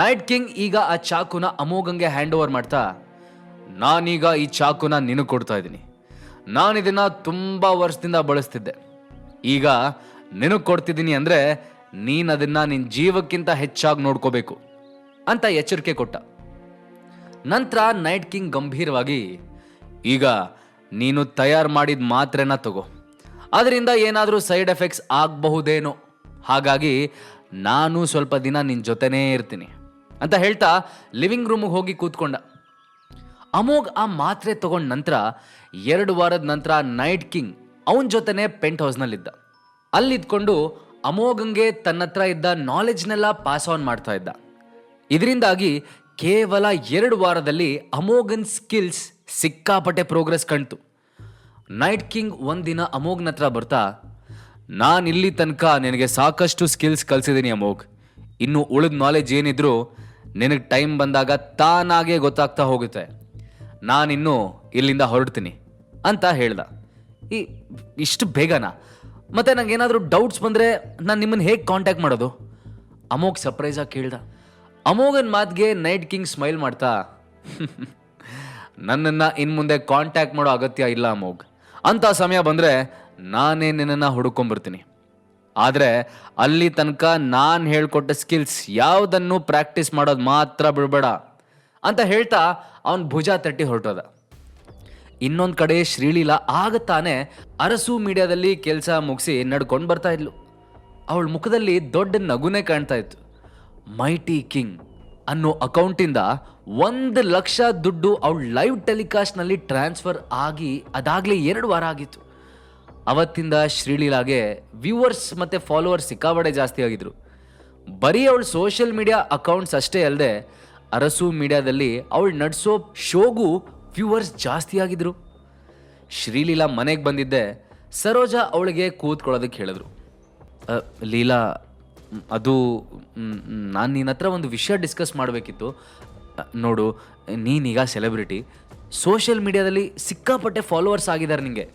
Night king ಈಗ ಆ ಚಾಕುನ ಅಮೋಘಂಗೆ hand over ಮಾಡ್ತಾ, ನಾನೀಗ ಈ ಚಾಕುನ ನಿನಗೆ ಕೊಡ್ತಾ ಇದ್ದೀನಿ. ನಾನು ಇದನ್ನ ತುಂಬ ವರ್ಷದಿಂದ ಬಳಸ್ತಿದ್ದೆ. ಈಗ ನಿನಗೆ ಕೊಡ್ತಿದ್ದೀನಿ ಅಂದರೆ ನೀನು ಅದನ್ನ ನಿನ್ನ ಜೀವಕ್ಕಿಂತ ಹೆಚ್ಚಾಗಿ ನೋಡ್ಕೋಬೇಕು ಅಂತ ಎಚ್ಚರಿಕೆ ಕೊಟ್ಟ. ನಂತರ ನೈಟ್ ಕಿಂಗ್ ಗಂಭೀರವಾಗಿ, ಈಗ ನೀನು ತಯಾರು ಮಾಡಿದ ಮಾತ್ರೆನ ತಗೋ. ಅದರಿಂದ ಏನಾದರೂ ಸೈಡ್ ಎಫೆಕ್ಟ್ಸ್ ಆಗಬಹುದೇನೋ. ಹಾಗಾಗಿ ನಾನು ಸ್ವಲ್ಪ ದಿನ ನಿನ್ನ ಜೊತೆನೇ ಇರ್ತೀನಿ. ಅಂತ ಹೇಳ್ತಾ ಲಿವಿಂಗ್ ರೂಮಿಗೆ ಹೋಗಿ ಕೂತ್ಕೊಂಡ. ಅಮೋಘ್ ಆ ಮಾತ್ರೆ ತಗೊಂಡ ನಂತರ ಎರಡು ವಾರದ ನಂತರ ನೈಟ್ ಕಿಂಗ್ ಅವನ ಜೊತೆನೆ ಪೆಂಟ್ ಹೌಸ್ನಲ್ಲಿದ್ದ. ಅಲ್ಲಿದ್ಕೊಂಡು ಅಮೋಘಂಗೆ ತನ್ನ ಹತ್ರ ಇದ್ದ ನಾಲೆಜ್ನೆಲ್ಲ ಪಾಸ್ ಆನ್ ಮಾಡ್ತಾ ಇದ್ದ. ಇದರಿಂದಾಗಿ ಕೇವಲ ಎರಡು ವಾರದಲ್ಲಿ ಅಮೋಘನ್ ಸ್ಕಿಲ್ಸ್ ಸಿಕ್ಕಾಪಟ್ಟೆ ಪ್ರೋಗ್ರೆಸ್ ಕಣ್ತು ನೈಟ್ ಕಿಂಗ್ ಒಂದಿನ ಅಮೋಘ್ನ ಹತ್ರ ಬರ್ತಾ ನಾನು ಇಲ್ಲಿ ತನಕ ನಿನಗೆ ಸಾಕಷ್ಟು ಸ್ಕಿಲ್ಸ್ ಕಲಿಸಿದ್ದೀನಿ ಅಮೋಘ್. ಇನ್ನು ಉಳಿದ ನಾಲೆಜ್ ಏನಿದ್ರು ನಿನಗೆ ಟೈಮ್ ಬಂದಾಗ ತಾನಾಗೇ ಗೊತ್ತಾಗ್ತಾ ಹೋಗುತ್ತೆ. ನಾನಿನ್ನೂ ಇಲ್ಲಿಂದ ಹೊರಡ್ತೀನಿ ಅಂತ ಹೇಳ್ದ. ಈ, ಇಷ್ಟು ಬೇಗನಾ? ಮತ್ತು ನಂಗೆ ಏನಾದರೂ ಡೌಟ್ಸ್ ಬಂದರೆ ನಾನು ನಿಮ್ಮನ್ನು ಹೇಗೆ ಕಾಂಟ್ಯಾಕ್ಟ್ ಮಾಡೋದು? ಅಮೋಗ್ ಸರ್ಪ್ರೈಸಾಗಿ ಕೇಳ್ದ. ಅಮೋಗನ್ ಮಾತಿಗೆ ನೈಟ್ ಕಿಂಗ್ ಸ್ಮೈಲ್ ಮಾಡ್ತಾ, ನನ್ನನ್ನು ಇನ್ನು ಮುಂದೆ ಕಾಂಟ್ಯಾಕ್ಟ್ ಮಾಡೋ ಅಗತ್ಯ ಇಲ್ಲ ಅಮೋಗ್ ಅಂಥ ಸಮಯ ಬಂದರೆ ನಾನೇ ನಿನ್ನನ್ನು ಹುಡುಕೊಂಬರ್ತೀನಿ ಆದರೆ ಅಲ್ಲಿ ತನಕ ನಾನು ಹೇಳ್ಕೊಟ್ಟ ಸ್ಕಿಲ್ಸ್ ಯಾವುದನ್ನು ಪ್ರಾಕ್ಟೀಸ್ ಮಾಡೋದು ಮಾತ್ರ ಬಿಡಬೇಡ ಅಂತ ಹೇಳ್ತಾ ಅವನು ಭುಜ ತಟ್ಟಿ ಹೊರಟೋದ. ಇನ್ನೊಂದು ಕಡೆ ಶ್ರೀಲೀಲಾ ಆಗ ತಾನೇ ಅರಸು ಮೀಡಿಯಾದಲ್ಲಿ ಕೆಲಸ ಮುಗಿಸಿ ನಡ್ಕೊಂಡು ಬರ್ತಾ ಇದ್ಲು. ಅವಳ ಮುಖದಲ್ಲಿ ದೊಡ್ಡ ನಗುನೇ ಕಾಣ್ತಾ ಇತ್ತು. ಮೈಟಿ ಕಿಂಗ್ ಅನ್ನೋ ಅಕೌಂಟಿಂದ ಒಂದು ಲಕ್ಷ ದುಡ್ಡು ಅವಳು ಲೈವ್ ಟೆಲಿಕಾಸ್ಟ್ನಲ್ಲಿ ಟ್ರಾನ್ಸ್ಫರ್ ಆಗಿ ಅದಾಗಲೇ ಎರಡು ವಾರ ಆಗಿತ್ತು. ಅವತ್ತಿಂದ ಶ್ರೀಲೀಲಾಗೆ ವ್ಯೂವರ್ಸ್ ಮತ್ತು ಫಾಲೋವರ್ಸ್ ಸಿಕ್ಕಾಬಡೆ ಜಾಸ್ತಿ ಆಗಿದ್ರು. ಬರೀ ಅವಳು ಸೋಷಿಯಲ್ ಮೀಡಿಯಾ ಅಕೌಂಟ್ಸ್ ಅಷ್ಟೇ ಅಲ್ಲದೆ ಅರಸು ಮೀಡಿಯಾದಲ್ಲಿ ಅವಳು ನಡೆಸೋ ಶೋಗೂ ವ್ಯೂವರ್ಸ್ ಜಾಸ್ತಿ ಆಗಿದ್ರು. ಶ್ರೀಲೀಲಾ ಮನೆಗೆ ಬಂದಿದ್ದೆ, ಸರೋಜಾ ಅವಳಿಗೆ ಕೂತ್ಕೊಳ್ಳೋದಕ್ಕೆ ಹೇಳಿದ್ರು. ಲೀಲಾ, ಅದು ನಾನು ನಿನ್ನ ಹತ್ರ ಒಂದು ವಿಷಯ ಡಿಸ್ಕಸ್ ಮಾಡಬೇಕಿತ್ತು. ನೋಡು ನೀನೀಗ ಸೆಲೆಬ್ರಿಟಿ ಸೋಷಿಯಲ್ ಮೀಡಿಯಾದಲ್ಲಿ ಸಿಕ್ಕಾಪಟ್ಟೆ ಫಾಲೋವರ್ಸ್ ಆಗಿದ್ದಾರೆ ನಿಮಗೆ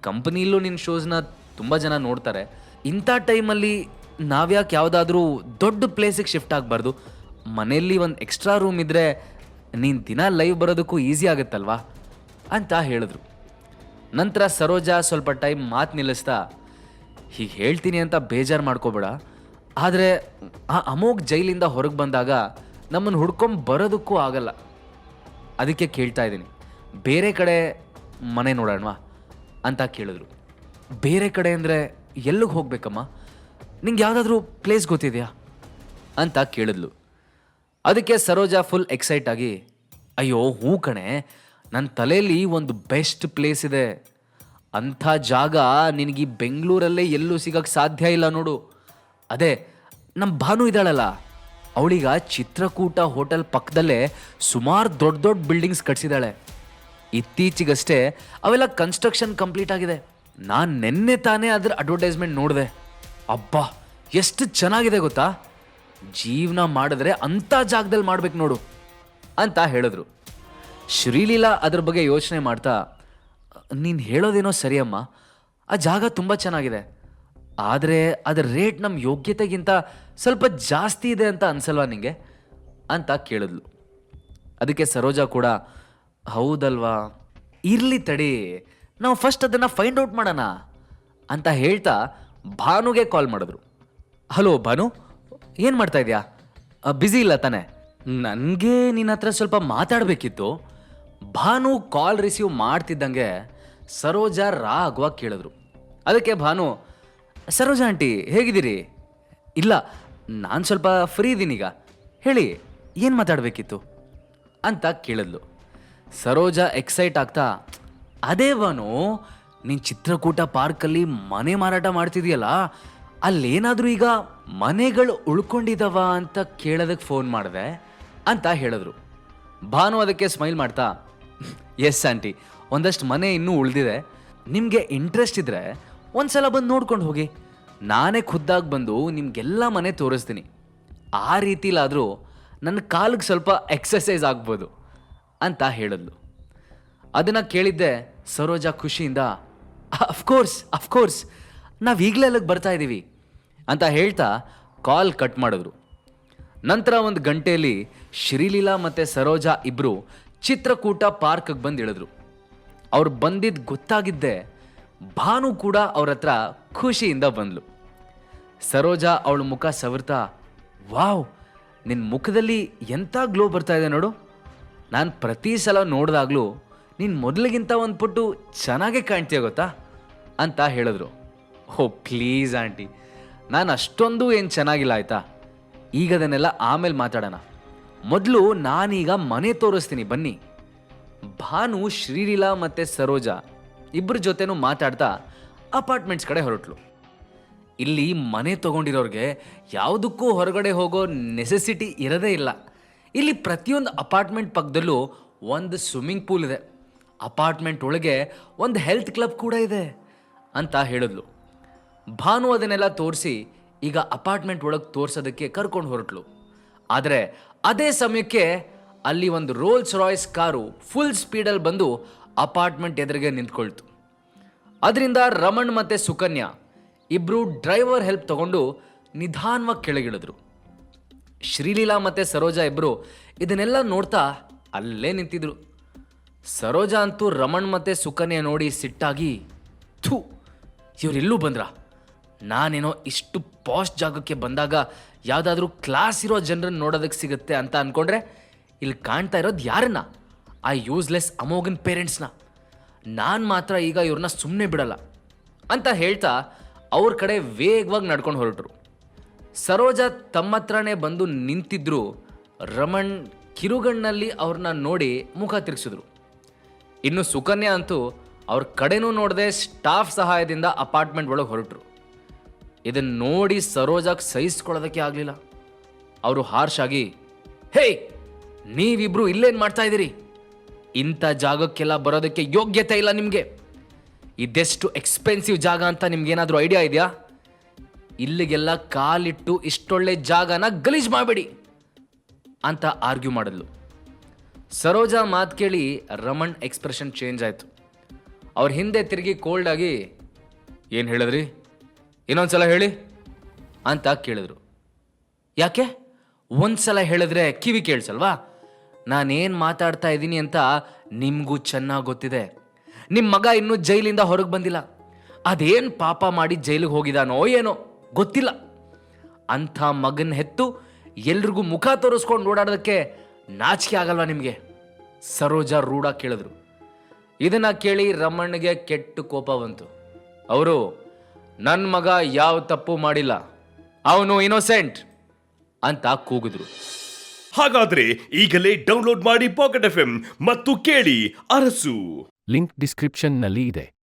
ಕಂಪನಿಲೂ ನಿನ್ನ ಶೋಸ್ನ ತುಂಬ ಜನ ನೋಡ್ತಾರೆ. ಇಂಥ ಟೈಮಲ್ಲಿ ನಾವ್ಯಾಕೆ ಯಾವುದಾದ್ರೂ ದೊಡ್ಡ ಪ್ಲೇಸಿಗೆ ಶಿಫ್ಟ್ ಆಗಬಾರ್ದು. ಮನೆಯಲ್ಲಿ ಒಂದು ಎಕ್ಸ್ಟ್ರಾ ರೂಮ್ ಇದ್ದರೆ ನೀನು ದಿನ ಲೈವ್ ಬರೋದಕ್ಕೂ ಈಸಿ ಆಗುತ್ತಲ್ವಾ? ಅಂತ ಹೇಳಿದ್ರು. ನಂತರ ಸರೋಜಾ ಸ್ವಲ್ಪ ಟೈಮ್ ಮಾತು ನಿಲ್ಲಿಸ್ತಾ, ಹೀಗೆ ಹೇಳ್ತೀನಿ ಅಂತ ಬೇಜಾರು ಮಾಡ್ಕೋಬೇಡ. ಆದರೆ ಆ ಅಮೋಘ್ ಜೈಲಿಂದ ಹೊರಗೆ ಬಂದಾಗ ನಮ್ಮನ್ನು ಹುಡ್ಕೊಂಡು ಬರೋದಕ್ಕೂ ಆಗಲ್ಲ. ಅದಕ್ಕೆ ಕೇಳ್ತಾ ಇದ್ದೀನಿ. ಬೇರೆ ಕಡೆ ಮನೆ ನೋಡೋಣವಾ? ಅಂತ ಕೇಳಿದ್ರು. ಬೇರೆ ಕಡೆ ಅಂದರೆ ಎಲ್ಲಿಗೆ ಹೋಗಬೇಕಮ್ಮ? ನಿಂಗೆ ಯಾವುದಾದ್ರೂ ಪ್ಲೇಸ್ ಗೊತ್ತಿದೆಯಾ? ಅಂತ ಕೇಳಿದ್ಲು. ಅದಕ್ಕೆ ಸರೋಜಾ ಫುಲ್ ಎಕ್ಸೈಟ್ ಆಗಿ, ಅಯ್ಯೋ ಹೂ ಕಣೆ ನನ್ನ ತಲೆಯಲ್ಲಿ ಒಂದು ಬೆಸ್ಟ್ ಪ್ಲೇಸ್ ಇದೆ. ಅಂಥ ಜಾಗ ನಿನಗೆ ಬೆಂಗಳೂರಲ್ಲೇ ಎಲ್ಲೂ ಸಿಗಕ್ಕೆ ಸಾಧ್ಯ ಇಲ್ಲ ನೋಡು. ಅದೇ ನಮ್ಮ ಭಾನು ಇದ್ದಾಳಲ್ಲ, ಅವಳಿಗ ಚಿತ್ರಕೂಟ ಹೋಟೆಲ್ ಪಕ್ಕದಲ್ಲೇ ಸುಮಾರು ದೊಡ್ಡ ದೊಡ್ಡ ಬಿಲ್ಡಿಂಗ್ಸ್ ಕಟ್ಸಿದ್ದಾಳೆ ಇತ್ತೀಚೆಗಷ್ಟೇ ಅವೆಲ್ಲ ಕನ್ಸ್ಟ್ರಕ್ಷನ್ ಕಂಪ್ಲೀಟ್ ಆಗಿದೆ. ನಾನು ನಿನ್ನೆ ತಾನೇ ಅದ್ರ ಅಡ್ವರ್ಟೈಸ್ಮೆಂಟ್ ನೋಡಿದೆ. ಅಬ್ಬಾ, ಎಷ್ಟು ಚೆನ್ನಾಗಿದೆ ಗೊತ್ತಾ? ಜೀವನ ಮಾಡಿದ್ರೆ ಅಂಥ ಜಾಗದಲ್ಲಿ ಮಾಡ್ಬೇಕು ನೋಡು ಅಂತ ಹೇಳಿದ್ರು. ಶ್ರೀಲೀಲಾ ಅದ್ರ ಬಗ್ಗೆ ಯೋಚನೆ ಮಾಡ್ತಾ, ನೀನು ಹೇಳೋದೇನೋ ಸರಿಯಮ್ಮ, ಆ ಜಾಗ ತುಂಬ ಚೆನ್ನಾಗಿದೆ. ಆದರೆ ಅದರ ರೇಟ್ ನಮ್ಮ ಯೋಗ್ಯತೆಗಿಂತ ಸ್ವಲ್ಪ ಜಾಸ್ತಿ ಇದೆ ಅಂತ ಅನ್ಸಲ್ವಾ ನಿಂಗೆ? ಅಂತ ಕೇಳಿದ್ಲು. ಅದಕ್ಕೆ ಸರೋಜಾ ಕೂಡ ಹೌದಲ್ವಾ? ಇರ್ಲಿ ತಡಿ, ನಾವು ಫಸ್ಟ್ ಅದನ್ನು ಫೈಂಡ್ ಔಟ್ ಮಾಡೋಣ ಅಂತ ಹೇಳ್ತಾ ಭಾನುಗೆ ಕಾಲ್ ಮಾಡಿದ್ರು. ಹಲೋ ಭಾನು, ಏನು ಮಾಡ್ತಾ ಇದೆಯಾ? ಬ್ಯುಸಿ ಇಲ್ಲ ತಾನೆ. ನನಗೆ ನಿನ್ನ ಹತ್ರ ಸ್ವಲ್ಪ ಮಾತಾಡಬೇಕಿತ್ತು. ಭಾನು ಕಾಲ್ ರಿಸೀವ್ ಮಾಡ್ತಿದ್ದಂಗೆ ಸರೋಜಾ ರಾಗವಾಗಿ ಕೇಳಿದ್ರು. ಅದಕ್ಕೆ ಭಾನು, ಸರೋಜಾ ಆಂಟಿ, ಹೇಗಿದ್ದೀರಿ? ಇಲ್ಲ, ನಾನು ಸ್ವಲ್ಪ ಫ್ರೀ ಇದ್ದೀನೀಗ ಹೇಳಿ, ಏನು ಮಾತಾಡಬೇಕಿತ್ತು? ಅಂತ ಕೇಳಿದ್ಲು. ಸರೋಜಾ ಎಕ್ಸೈಟ್ ಆಗ್ತಾ, ಅದೇ ಬಾನು ನೀನು ಚಿತ್ರಕೂಟ ಪಾರ್ಕಲ್ಲಿ ಮನೆ ಮಾರಾಟ ಮಾಡ್ತಿದೀಯಲ್ಲ, ಅಲ್ಲೇನಾದರೂ ಈಗ ಮನೆಗಳು ಉಳ್ಕೊಂಡಿದವ ಅಂತ ಕೇಳೋದಕ್ಕೆ ಫೋನ್ ಮಾಡಿದೆ ಅಂತ ಹೇಳಿದ್ರು. ಭಾನು ಅದಕ್ಕೆ ಸ್ಮೈಲ್ ಮಾಡ್ತಾ, ಎಸ್, ಆಂಟಿ, ಒಂದಷ್ಟು ಮನೆ ಇನ್ನೂ ಉಳಿದಿದೆ. ನಿಮಗೆ ಇಂಟ್ರೆಸ್ಟ್ ಇದ್ದರೆ ಒಂದ್ಸಲ ಬಂದು ನೋಡ್ಕೊಂಡು ಹೋಗಿ. ನಾನೇ ಖುದ್ದಾಗಿ ಬಂದು ನಿಮಗೆಲ್ಲ ಮನೆ ತೋರಿಸ್ತೀನಿ. ಆ ರೀತಿಲಾದರೂ ನನ್ನ ಕಾಲಿಗೆ ಸ್ವಲ್ಪ ಎಕ್ಸಸೈಸ್ ಆಗ್ಬೋದು. ಅಂತ ಹೇಳಿದ್ಲು. ಅದನ್ನು ಕೇಳಿದ್ದೆ ಸರೋಜಾ ಖುಷಿಯಿಂದ ಅಫ್ಕೋರ್ಸ್ ಅಫ್ಕೋರ್ಸ್ ನಾವು ಈಗಲೇ ಅಲ್ಲಿಗೆ ಬರ್ತಾ ಇದ್ದೀವಿ ಅಂತ ಹೇಳ್ತಾ ಕಾಲ್ ಕಟ್ ಮಾಡಿದ್ರು. ನಂತರ ಒಂದು ಗಂಟೆಯಲ್ಲಿ ಶ್ರೀಲೀಲಾ ಮತ್ತು ಸರೋಜಾ ಇಬ್ಬರು ಚಿತ್ರಕೂಟ ಪಾರ್ಕ್ಗೆ ಬಂದು ಇಳಿದ್ರು. ಅವ್ರು ಬಂದಿದ್ದು ಗೊತ್ತಾಗಿದ್ದೆ ಭಾನು ಕೂಡ ಅವ್ರ ಹತ್ರ ಖುಷಿಯಿಂದ ಬಂದ್ಲು. ಸರೋಜಾ ಅವಳ ಮುಖ ಸವರ್ತಾ, ವಾವ್ ನಿನ್ನ ಮುಖದಲ್ಲಿ ಎಂಥ ಗ್ಲೋ ಬರ್ತಾ ಇದೆ ನೋಡು. ನಾನು ಪ್ರತಿ ಸಲ ನೋಡಿದಾಗಲೂ ನೀನು ಮೊದಲಿಗಿಂತ ಒಂದು ಪುಟ್ಟು ಚೆನ್ನಾಗೇ ಕಾಣ್ತೀಯ ಗೊತ್ತಾ? ಅಂತ ಹೇಳಿದ್ರು. ಓ ಪ್ಲೀಸ್ ಆಂಟಿ. ನಾನು ಅಷ್ಟೊಂದು ಏನು ಚೆನ್ನಾಗಿಲ್ಲ ಆಯಿತಾ? ಈಗ ಅದನ್ನೆಲ್ಲ ಆಮೇಲೆ ಮಾತಾಡೋಣ. ಮೊದಲು ನಾನೀಗ ಮನೆ ತೋರಿಸ್ತೀನಿ, ಬನ್ನಿ. ಭಾನು, ಶ್ರೀಲೀಲಾ ಮತ್ತು ಸರೋಜಾ ಇಬ್ಬರ ಜೊತೆನೂ ಮಾತಾಡ್ತಾ ಅಪಾರ್ಟ್ಮೆಂಟ್ಸ್ ಕಡೆ ಹೊರಟ್ಲು. ಇಲ್ಲಿ ಮನೆ ತಗೊಂಡಿರೋರಿಗೆ ಯಾವುದಕ್ಕೂ ಹೊರಗಡೆ ಹೋಗೋ ನೆಸೆಸಿಟಿ ಇರೋದೇ ಇಲ್ಲ. ಇಲ್ಲಿ ಪ್ರತಿಯೊಂದು ಅಪಾರ್ಟ್ಮೆಂಟ್ ಪಕ್ಕದಲ್ಲೂ ಒಂದು ಸ್ವಿಮ್ಮಿಂಗ್ ಪೂಲ್ ಇದೆ. ಅಪಾರ್ಟ್ಮೆಂಟ್ ಒಳಗೆ ಒಂದು ಹೆಲ್ತ್ ಕ್ಲಬ್ ಕೂಡ ಇದೆ ಅಂತ ಹೇಳಿದ್ಲು. ಭಾನು ಅದನ್ನೆಲ್ಲ ತೋರಿಸಿ ಈಗ ಅಪಾರ್ಟ್ಮೆಂಟ್ ಒಳಗೆ ತೋರಿಸೋದಕ್ಕೆ ಕರ್ಕೊಂಡು ಹೊರಟ್ಲು. ಆದರೆ ಅದೇ ಸಮಯಕ್ಕೆ ಅಲ್ಲಿ ಒಂದು ರೋಲ್ಸ್ ರಾಯ್ಸ್ ಕಾರು ಫುಲ್ ಸ್ಪೀಡಲ್ಲಿ ಬಂದು ಅಪಾರ್ಟ್ಮೆಂಟ್ ಎದುರಿಗೆ ನಿಂತ್ಕೊಳ್ತು. ಅದರಿಂದ ರಮಣ್ ಮತ್ತು ಸುಕನ್ಯಾ ಇಬ್ಬರು ಡ್ರೈವರ್ ಹೆಲ್ಪ್ ತಗೊಂಡು ನಿಧಾನವಾಗಿ ಕೆಳಗಿಳಿದ್ರು. ಶ್ರೀಲೀಲಾ ಮತ್ತು ಸರೋಜಾ ಇಬ್ಬರು ಇದನ್ನೆಲ್ಲ ನೋಡ್ತಾ ಅಲ್ಲೇ ನಿಂತಿದ್ರು. ಸರೋಜಾ ಅಂತೂ ರಮಣ್ ಮತ್ತು ಸುಕನ್ಯ ನೋಡಿ ಸಿಟ್ಟಾಗಿ, ಥೂ, ಇವರೆಲ್ಲೂ ಬಂದ್ರ? ನಾನೇನೋ ಇಷ್ಟು ಪಾಸ್ಟ್ ಜಾಗಕ್ಕೆ ಬಂದಾಗ ಯಾವುದಾದ್ರೂ ಕ್ಲಾಸ್ ಇರೋ ಜನರನ್ನ ನೋಡೋದಕ್ಕೆ ಸಿಗುತ್ತೆ ಅಂತ ಅಂದ್ಕೊಂಡ್ರೆ ಇಲ್ಲಿ ಕಾಣ್ತಾ ಇರೋದು ಯಾರನ್ನ? ಆ ಯೂಸ್ಲೆಸ್ ಅಮೋಗನ್ ಪೇರೆಂಟ್ಸ್ನ ನಾನು ಮಾತ್ರ ಈಗ ಇವ್ರನ್ನ ಸುಮ್ಮನೆ ಬಿಡಲ್ಲ ಅಂತ ಹೇಳ್ತಾ ಅವ್ರ ಕಡೆ ವೇಗವಾಗಿ ನಡ್ಕೊಂಡು ಹೊರಟರು. ಸರೋಜಾ ತಮ್ಮ ಹತ್ರನೇ ಬಂದು ನಿಂತಿದ್ರು. ರಮಣ್ ಕಿರುಗಣ್ಣಲ್ಲಿ ಅವ್ರನ್ನ ನೋಡಿ ಮುಖ ತಿರುಗಿಸಿದ್ರು. ಇನ್ನು ಸುಕನ್ಯಾ ಅಂತೂ ಅವ್ರ ಕಡೆನೂ ನೋಡದೆ ಸ್ಟಾಫ್ ಸಹಾಯದಿಂದ ಅಪಾರ್ಟ್ಮೆಂಟ್ ಒಳಗೆ ಹೊರಟರು. ಇದನ್ನು ನೋಡಿ ಸರೋಜಾಗ ಸಹಿಸ್ಕೊಳ್ಳೋದಕ್ಕೆ ಆಗಲಿಲ್ಲ. ಅವರು ಹಾರ್ಶ್ ಆಗಿ ಹೇಯ್ ನೀವಿಬ್ರು ಇಲ್ಲೇನು ಮಾಡ್ತಾ ಇದ್ದೀರಿ? ಇಂಥ ಜಾಗಕ್ಕೆಲ್ಲ ಬರೋದಕ್ಕೆ ಯೋಗ್ಯತೆ ಇಲ್ಲ ನಿಮಗೆ. ಇದೆಷ್ಟು ಎಕ್ಸ್ಪೆನ್ಸಿವ್ ಜಾಗ ಅಂತ ನಿಮ್ಗೇನಾದರೂ ಐಡಿಯಾ ಇದೆಯಾ? ಇಲ್ಲಿಗೆಲ್ಲ ಕಾಲಿಟ್ಟು ಇಷ್ಟೊಳ್ಳೆ ಜಾಗನ ಗಲೀಜ್ ಮಾಡಬೇಡಿ ಅಂತ ಆರ್ಗ್ಯೂ ಮಾಡಿದ್ಲು. ಸರೋಜಾ ಮಾತು ಕೇಳಿ ರಮಣ್ ಎಕ್ಸ್ಪ್ರೆಷನ್ ಚೇಂಜ್ ಆಯಿತು. ಅವ್ರ ಹಿಂದೆ ತಿರುಗಿ ಕೋಲ್ಡ್ ಆಗಿ, ಏನು ಹೇಳಿದ್ರಿ? ಇನ್ನೊಂದ್ಸಲ ಹೇಳಿ. ಅಂತ ಕೇಳಿದ್ರು. ಯಾಕೆ? ಒಂದ್ಸಲ ಹೇಳಿದ್ರೆ ಕಿವಿ ಕೇಳಿಸಲ್ವಾ? ನಾನೇನು ಮಾತಾಡ್ತಾ ಇದ್ದೀನಿ ಅಂತ ನಿಮಗೂ ಚೆನ್ನಾಗಿ ಗೊತ್ತಿದೆ. ನಿಮ್ಮ ಮಗ ಇನ್ನೂ ಜೈಲಿಂದ ಹೊರಗೆ ಬಂದಿಲ್ಲ. ಅದೇನು ಪಾಪ ಮಾಡಿ ಜೈಲಿಗೆ ಹೋಗಿದಾನೋ ಏನೋ? ಗೊತ್ತಿಲ್ಲ. ಅಂಥ ಮಗನ ಹೆತ್ತು ಎಲ್ರಿಗೂ ಮುಖ ತೋರಿಸ್ಕೊಂಡು ಓಡಾಡೋದಕ್ಕೆ ನಾಚಿಕೆ ಆಗಲ್ವಾ ನಿಮಗೆ? ಸರೋಜಾ ರೂಢ ಕೇಳಿದ್ರು. ಇದನ್ನ ಕೇಳಿ ರಮಣ್ಗೆ ಕೆಟ್ಟ ಕೋಪ ಬಂತು. ಅವರು ನನ್ನ ಮಗ ಯಾವ ತಪ್ಪು ಮಾಡಿಲ್ಲ. ಅವನು ಇನೋಸೆಂಟ್ ಅಂತ ಕೂಗಿದ್ರು. ಹಾಗಾದ್ರೆ ಈಗಲೇ ಡೌನ್ಲೋಡ್ ಮಾಡಿ ಪಾಕೆಟ್ ಎಫ್ ಮತ್ತು ಕೇಳಿ ಅರಸು. ಲಿಂಕ್ ಡಿಸ್ಕ್ರಿಪ್ಷನ್ನಲ್ಲಿ ಇದೆ.